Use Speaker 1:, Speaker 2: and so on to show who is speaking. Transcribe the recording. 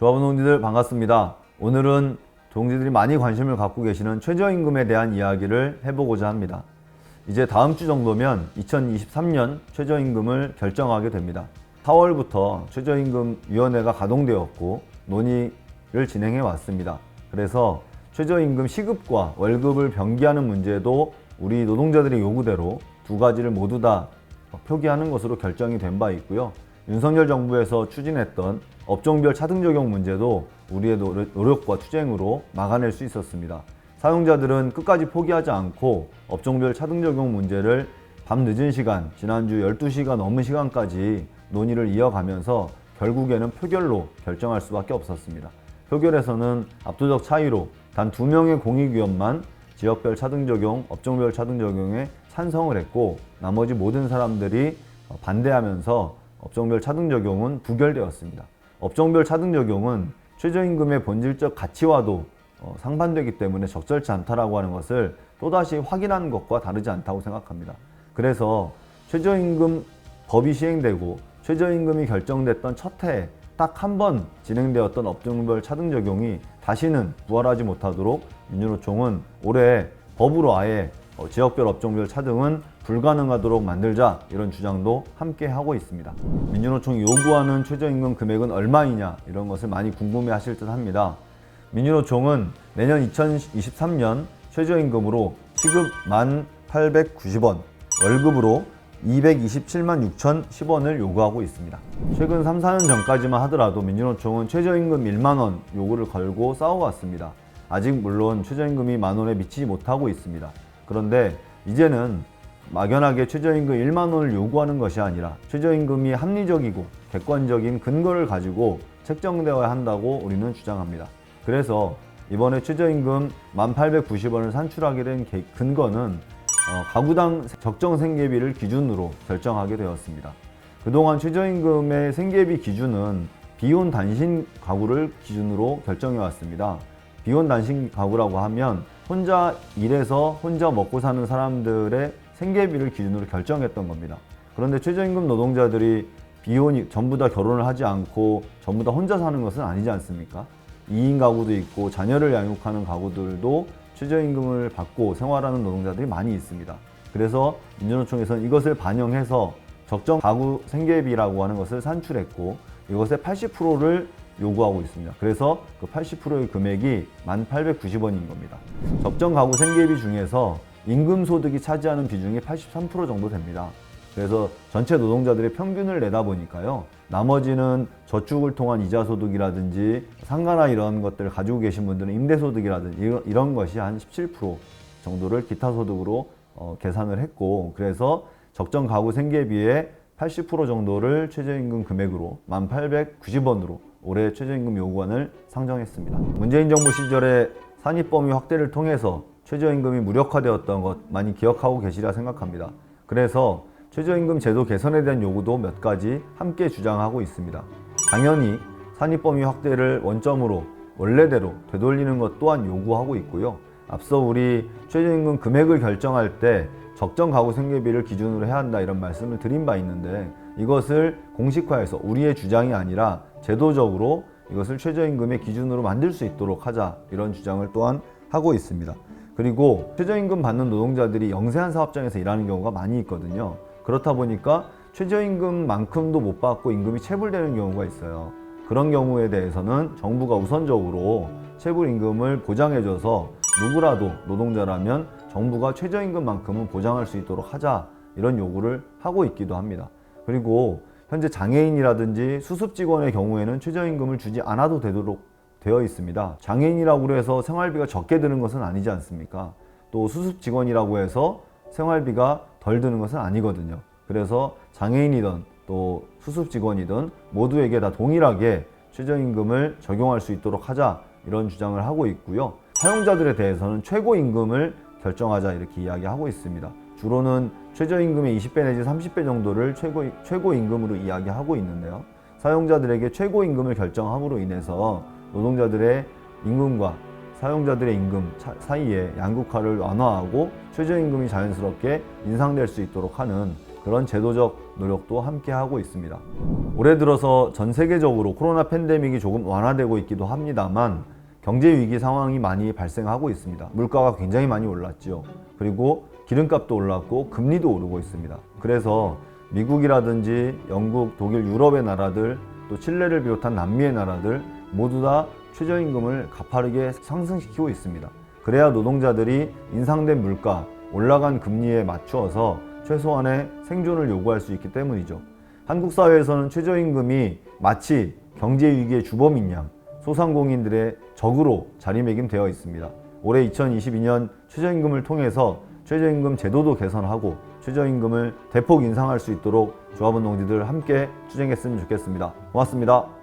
Speaker 1: 조합원 동지들 반갑습니다. 오늘은 동지들이 많이 관심을 갖고 계시는 최저임금에 대한 이야기를 해보고자 합니다. 이제 다음 주 정도면 2023년 최저임금을 결정하게 됩니다. 4월부터 최저임금위원회가 가동되었고 논의를 진행해 왔습니다. 그래서 최저임금 시급과 월급을 병기하는 문제도 우리 노동자들의 요구대로 두 가지를 모두 다 표기하는 것으로 결정이 된 바 있고요. 윤석열 정부에서 추진했던 업종별 차등 적용 문제도 우리의 노력- 노력과 투쟁으로 막아낼 수 있었습니다. 사용자들은 끝까지 포기하지 않고 업종별 차등 적용 문제를 밤 늦은 시간, 지난주 12시가 넘은 시간까지 논의를 이어가면서 결국에는 표결로 결정할 수밖에 없었습니다. 표결에서는 압도적 차이로 단 두 명의 공익위원만 지역별 차등 적용, 업종별 차등 적용에 찬성을 했고 나머지 모든 사람들이 어, 반대하면서 업종별 차등 적용은 부결되었습니다. 업종별 차등 적용은 최저임금의 본질적 가치와도 어, 상반되기 때문에 적절치 않다라고 하는 것을 또다시 확인한 것과 다르지 않다고 생각합니다. 그래서 최저임금 법이 시행되고 최저임금이 결정됐던 첫 해에 딱 한 번 진행되었던 업종별 차등 적용이 다시는 부활하지 못하도록 민주노총은 올해 법으로 아예 어, 지역별 업종별 차등은 불가능하도록 만들자 이런 주장도 함께 하고 있습니다. 민주노총이 요구하는 최저임금 금액은 얼마이냐 이런 것을 많이 궁금해 하실 듯 합니다. 민주노총은 내년 2023년 최저임금으로 시급 1,890원, 월급으로 227만 6,010원을 요구하고 있습니다. 최근 3, 4년 전까지만 하더라도 민주노총은 최저임금 1만 원 요구를 걸고 싸워왔습니다. 아직 물론 최저임금이 만 원에 미치지 못하고 있습니다. 그런데 이제는 막연하게 최저임금 1만 원을 요구하는 것이 아니라 최저임금이 합리적이고 객관적인 근거를 가지고 책정되어야 한다고 우리는 주장합니다. 그래서 이번에 최저임금 1,890원을 산출하게 된 개- 근거는 어, 가구당 적정 생계비를 기준으로 결정하게 되었습니다. 그동안 최저임금의 생계비 기준은 비혼 단신 가구를 기준으로 결정해 왔습니다. 비혼 단신 가구라고 하면 혼자 일해서 혼자 먹고 사는 사람들의 생계비를 기준으로 결정했던 겁니다. 그런데 최저임금 노동자들이 비혼이 전부 다 결혼을 하지 않고 전부 다 혼자 사는 것은 아니지 않습니까? 2인 가구도 있고 자녀를 양육하는 가구들도 최저임금을 받고 생활하는 노동자들이 많이 있습니다. 그래서 민주노총에서는 이것을 반영해서 적정 가구 생계비라고 하는 것을 산출했고 이것의 80%를 요구하고 있습니다. 그래서 그 80%의 금액이 1,890원인 겁니다. 적정 가구 생계비 중에서 임금 소득이 차지하는 비중이 83% 정도 됩니다. 그래서 전체 노동자들의 평균을 내다 보니까요. 나머지는 저축을 통한 이자 소득이라든지 상가나 이런 것들을 가지고 계신 분들은 임대 소득이라든지 이런 것이 한 17% 정도를 기타 소득으로 어, 계산을 했고 그래서 적정 가구 생계비의 80% 정도를 최저임금 금액으로 1,890원으로 올해 최저임금 요구안을 상정했습니다. 문재인 정부 시절에 산입 범위 확대를 통해서 최저임금이 무력화되었던 것 많이 기억하고 계시리라 생각합니다. 그래서 최저임금 제도 개선에 대한 요구도 몇 가지 함께 주장하고 있습니다. 당연히 산입 범위 확대를 원점으로 원래대로 되돌리는 것 또한 요구하고 있고요. 앞서 우리 최저임금 금액을 결정할 때 적정 가구 생계비를 기준으로 해야 한다 이런 말씀을 드린 바 있는데 이것을 공식화해서 우리의 주장이 아니라 제도적으로 이것을 최저임금의 기준으로 만들 수 있도록 하자 이런 주장을 또한 하고 있습니다. 그리고 최저임금 받는 노동자들이 영세한 사업장에서 일하는 경우가 많이 있거든요. 그렇다 보니까 최저임금만큼도 못 받고 임금이 체불되는 경우가 있어요. 그런 경우에 대해서는 정부가 우선적으로 체불 임금을 보장해줘서 누구라도 노동자라면 정부가 최저임금만큼은 보장할 수 있도록 하자 이런 요구를 하고 있기도 합니다. 그리고 현재 장애인이라든지 수습 직원의 경우에는 최저임금을 주지 않아도 되도록 되어 있습니다. 장애인이라고 해서 생활비가 적게 드는 것은 아니지 않습니까? 또 수습 직원이라고 해서 생활비가 덜 드는 것은 아니거든요. 그래서 장애인이든 또 수습 직원이든 모두에게 다 동일하게 최저임금을 적용할 수 있도록 하자 이런 주장을 하고 있고요. 사용자들에 대해서는 최고 임금을 결정하자 이렇게 이야기하고 있습니다. 주로는 최저임금의 20배 내지 30배 정도를 최고, 최고임금으로 이야기하고 있는데요. 사용자들에게 최고임금을 결정함으로 인해서 노동자들의 임금과 사용자들의 임금 차- 사이에 양극화를 완화하고 최저임금이 자연스럽게 인상될 수 있도록 하는 그런 제도적 노력도 함께 하고 있습니다. 올해 들어서 전 세계적으로 코로나 팬데믹이 조금 완화되고 있기도 합니다만 경제 위기 상황이 많이 발생하고 있습니다. 물가가 굉장히 많이 올랐죠. 그리고 기름값도 올랐고 금리도 오르고 있습니다. 그래서 미국이라든지 영국, 독일, 유럽의 나라들 또 칠레를 비롯한 남미의 나라들 모두 다 최저임금을 가파르게 상승시키고 있습니다. 그래야 노동자들이 인상된 물가, 올라간 금리에 맞추어서 최소한의 생존을 요구할 수 있기 때문이죠. 한국 사회에서는 최저임금이 마치 경제 위기의 주범인 양 소상공인들의 적으로 자리매김되어 있습니다. 올해 2022년 최저임금을 통해서 최저임금 제도도 개선하고 최저임금을 대폭 인상할 수 있도록 조합원 동지들 함께 추진했으면 좋겠습니다. 고맙습니다.